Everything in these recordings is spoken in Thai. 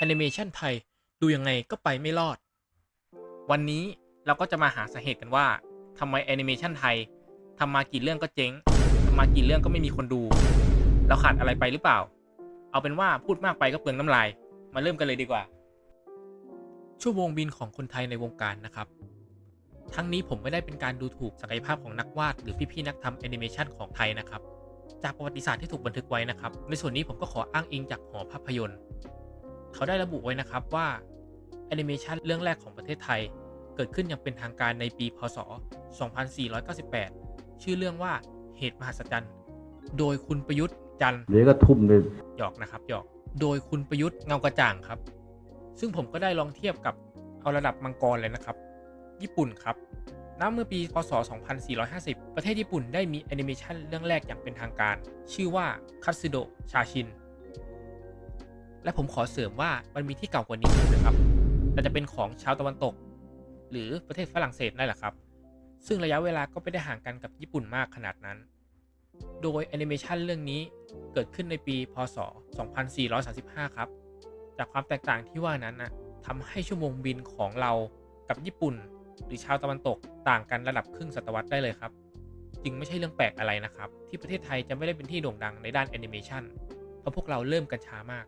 แอนิเมชันไทยดูยังไงก็ไปไม่รอด วันนี้เราก็จะมาหาสาเหตุกันว่าทำไมแอนิเมชันไทยทำมากี่เรื่องก็เจ๊งทำมากี่เรื่องก็ไม่มีคนดู เราขาดอะไรไปหรือเปล่า เอาเป็นว่าพูดมากไปก็เปลืองน้ำลาย มาเริ่มกันเลยดีกว่า ชั่วโมงบินของคนไทยในวงการนะครับ ทั้งนี้ผมไม่ได้เป็นการดูถูกศักยภาพของนักวาด หรือพี่ๆนักทำแอนิเมชันของไทยนะครับ จากประวัติศาสตร์ที่ถูกบันทึกไว้นะครับ ในส่วนนี้ผมก็ขออ้างอิงจากหอภาพยนตร์ เขาได้ระบุไว้นะครับว่าแอนิเมชันเรื่องแรกของประเทศไทย เกิดขึ้นอย่างเป็นทางการในปี พศ 2498 ชื่อเรื่องว่าเหตุมหัศจรรย์ โดยคุณประยุทธ์จันทร์เดี๋ยวก็ทุ่มเลยหยอกนะครับหยอก โดยคุณประยุทธ์เงากระจ่างครับ ซึ่งผมก็ได้ลองเทียบกับเอาระดับมังกรเลยนะครับ ญี่ปุ่นครับณเมื่อปี พศ 2450 ประเทศญี่ปุ่นได้มีแอนิเมชันเรื่องแรกอย่างเป็นทางการ ชื่อว่าคัตสึโดะชาชิน และผมขอเสริมว่ามันมีที่เก่ากว่านี้อีกนะครับแต่จะเป็นของชาวตะวันตก หรือประเทศฝรั่งเศสนั่นแหละครับ ซึ่งระยะเวลาก็ไม่ได้ห่างกันกับญี่ปุ่นมากขนาดนั้น โดยแอนิเมชันเรื่องนี้เกิดขึ้นในปี พศ 2435 ครับ จากความแตกต่างที่ว่านั้นนะทำให้ชั่วโมงบินของเรากับญี่ปุ่น หรือชาวตะวันตกต่างกันระดับครึ่งศตวรรษได้เลยครับ จึงไม่ใช่เรื่องแปลกอะไรนะครับ ที่ประเทศไทยจะไม่ได้เป็นที่โด่งดังในด้านแอนิเมชันเพราะพวกเราเริ่มกันช้ามาก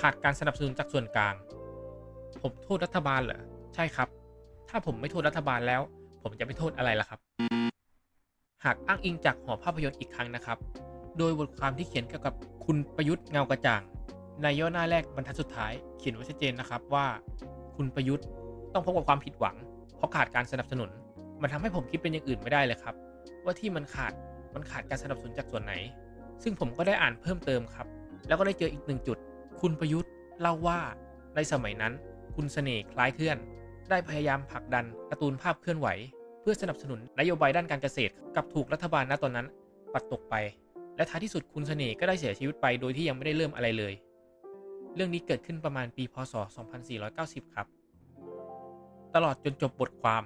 ขาดการสนับสนุนจากส่วนกลาง ผมโทษรัฐบาลเหรอ ใช่ครับ ถ้าผมไม่โทษรัฐบาลแล้ว ผมจะไม่โทษอะไรล่ะครับ หากอ้างอิงจากหอภาพยนตร์อีกครั้งนะครับ โดยบทความที่เขียนเกี่ยวกับคุณประยุทธ์เงากระจ่าง ในย่อหน้าแรกบรรทัดสุดท้ายเขียนไว้ชัดเจนนะครับว่า คุณประยุทธ์ต้องพบกับความผิดหวัง เพราะขาดการสนับสนุน มันทำให้ผมคิดเป็นอย่างอื่นไม่ได้เลยครับ ว่าที่มันขาดมันขาดการสนับสนุนจากส่วนไหน ซึ่งผมก็ได้อ่านเพิ่มเติมครับ แล้วก็ได้เจออีกหนึ่งจุด คุณประยุทธ์เล่าว่าในสมัยนั้น คุณเสน่ห์คล้ายเคลื่อน ได้พยายามผลักดันการ์ตูนภาพเคลื่อนไหว เพื่อสนับสนุนนโยบายด้านการเกษตรกับถูกรัฐบาลณตอนนั้น ปัดตกไป และท้ายที่สุดคุณเสน่ห์ก็ได้เสียชีวิตไปโดยที่ยังไม่ได้เริ่มอะไรเลย เรื่องนี้เกิดขึ้นประมาณปีพศ 2490 ครับ ตลอดจนจบบทความ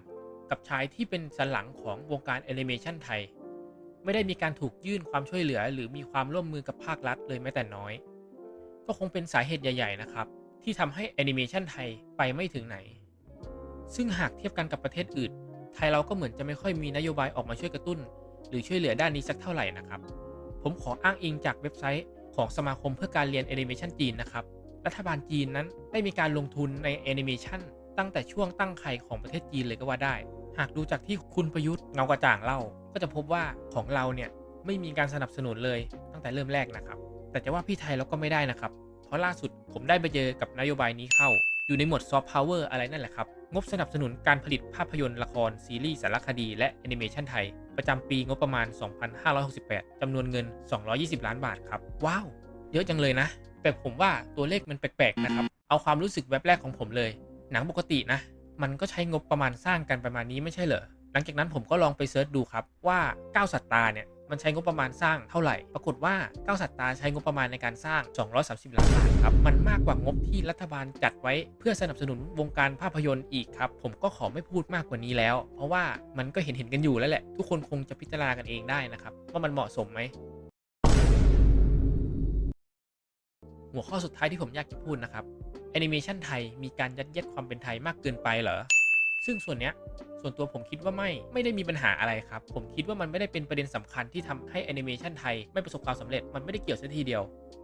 กับชายที่เป็นสันหลังของวงการแอนิเมชันไทย ไม่ได้มีการถูกยื่นความช่วยเหลือ หรือมีความร่วมมือกับภาครัฐเลยแม้แต่น้อย ก็คงเป็นสาเหตุใหญ่ ๆ นะครับ ที่ทำให้แอนิเมชันไทยไปไม่ถึงไหน ซึ่งหากเทียบกันกับประเทศอื่น ไทยเราก็เหมือนจะไม่ค่อยมีนโยบายออกมาช่วยกระตุ้น หรือช่วยเหลือด้านนี้สักเท่าไหร่นะครับ ผมขออ้างอิงจากเว็บไซต์ของสมาคมเพื่อการเรียนแอนิเมชันจีนนะครับ รัฐบาลจีนนั้นได้มีการลงทุนในแอนิเมชันตั้งแต่ช่วงตั้งไข่ของประเทศจีนเลยก็ว่าได้ หากดูจากที่คุณประยุทธ์เงากระจ่างเล่า ก็จะพบว่าของเราเนี่ยไม่มีการสนับสนุนเลยตั้งแต่เริ่มแรกนะครับ แต่จะว่าพี่ไทยเราก็ไม่ได้นะครับ เพราะล่าสุดผมได้ไปเจอกับนโยบายนี้เข้า อยู่ในหมวดซอฟต์พาวเวอร์อะไรนั่นแหละครับ งบสนับสนุนการผลิตภาพยนตร์ละคร ซีรีส์สารคดี และแอนิเมชันไทย ประจำปีงบประมาณ 2568จำนวนเงิน 220 ล้านบาทครับ ว้าว เยอะจังเลยนะ แต่ผมว่าตัวเลขมันแปลกๆนะครับ เอาความรู้สึกแวบแรกของผมเลย หนังปกตินะ มันก็ใช้งบประมาณสร้างกันประมาณนี้ไม่ใช่เหรอ หลังจากนั้นผมก็ลองไปเซิร์ชดูครับว่าก้าวสัตตาเนี่ย มันใช้งบประมาณสร้างเท่าไหร่ ปรากฏว่าก้าวสัตตาใช้งบประมาณในการสร้าง 230 ล้านบาทครับ มันมากกว่างบที่รัฐบาลจัดไว้ เพื่อสนับสนุนวงการภาพยนตร์อีกครับ ผมก็ขอไม่พูดมากกว่านี้แล้ว เพราะว่ามันก็เห็นเห็นๆกันอยู่แล้วแหละ ทุกคนคงจะพิจารณากันเองได้นะครับว่ามันเหมาะสมไหมหัวข้อสุดท้ายที่ผมอยากจะพูดนะครับแอนิเมชันไทยมีการยัดเยียดความเป็นไทยมากเกินไปเหรอ ซึ่งส่วนเนี้ยส่วนตัวผมคิดว่าไม่ไม่ได้มีปัญหาอะไรครับ ผมคิดว่ามันไม่ได้เป็นประเด็นสำคัญที่ทำให้แอนิเมชันไทยไม่ประสบความสำเร็จมันไม่ได้เกี่ยวซะทีเดียว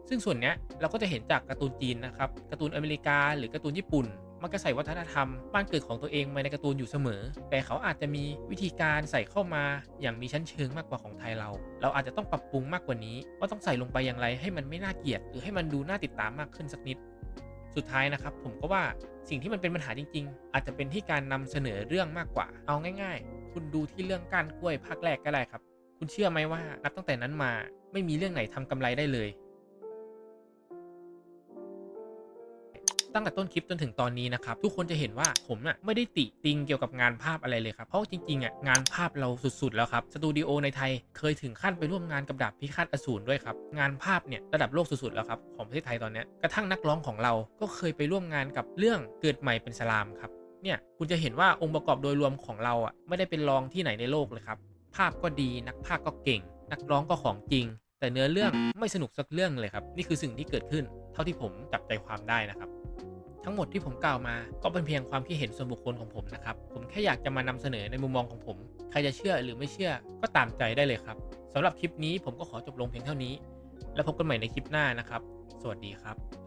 ซึ่งส่วนเนี้ยเราก็จะเห็นจากการ์ตูนจีนนะครับการ์ตูนอเมริกา หรือการ์ตูนญี่ปุ่น มันก็ใส่วัฒนธรรม บ้านเกิดของตัวเองมาในการ์ตูนอยู่เสมอ แต่เขาอาจจะมีวิธีการใส่เข้ามาอย่างมีชั้นเชิงมากกว่าของไทยเรา เราอาจจะต้องปรับปรุงมากกว่านี้ว่าต้องใส่ลงไปอย่างไรให้มันไม่น่าเกลียด หรือให้มันดูน่าติดตามมากขึ้นสักนิด สุดท้ายนะครับ ผมก็ว่าสิ่งที่มันเป็นปัญหาจริง ๆ อาจจะเป็นที่การนำเสนอเรื่องมากกว่า เอาง่าย ๆ คุณดูที่เรื่องก้านกล้วยภาคแรกก็ได้ครับ คุณเชื่อไหมว่านับตั้งแต่นั้นมาไม่มีเรื่องไหนทำกำไรได้เลย ตั้งแต่ต้นคลิปจนถึงตอนนี้นะครับทุกคนจะเห็นว่าผมน่ะไม่ได้ติติงเกี่ยวกับงานภาพอะไรเลยครับเพราะจริงๆอะงานภาพเราสุดๆแล้วครับสตูดิโอในไทยเคยถึงขั้นไปร่วมงานกับดาบพิฆาตอสูรด้วยครับงานภาพเนี่ยระดับโลกสุดๆแล้วครับของประเทศไทยตอนนี้กระทั่งนักร้องของเราก็เคยไปร่วมงานกับเรื่องเกิดใหม่เป็นสลามครับเนี่ยคุณจะเห็นว่าองค์ประกอบโดยรวมของเราอะไม่ได้เป็นรองที่ไหนในโลกเลยครับภาพก็ดีนักภาคก็เก่ง นักร้องก็ของจริง แต่แต่เนื้อเรื่องไม่สนุกสักเรื่องเลยครับ นี่คือสิ่งที่เกิดขึ้น เท่าที่ผมจับใจความได้นะครับ ทั้งหมดที่ผมกล่าวมาก็เป็นเพียงความคิดเห็นส่วนบุคคลของผมนะครับ ผมแค่อยากจะมานำเสนอในมุมมองของผม ใครจะเชื่อหรือไม่เชื่อก็ตามใจได้เลยครับสำหรับคลิปนี้ผมก็ขอจบลงเพียงเท่านี้ แล้วพบกันใหม่ในคลิปหน้านะครับ สวัสดีครับ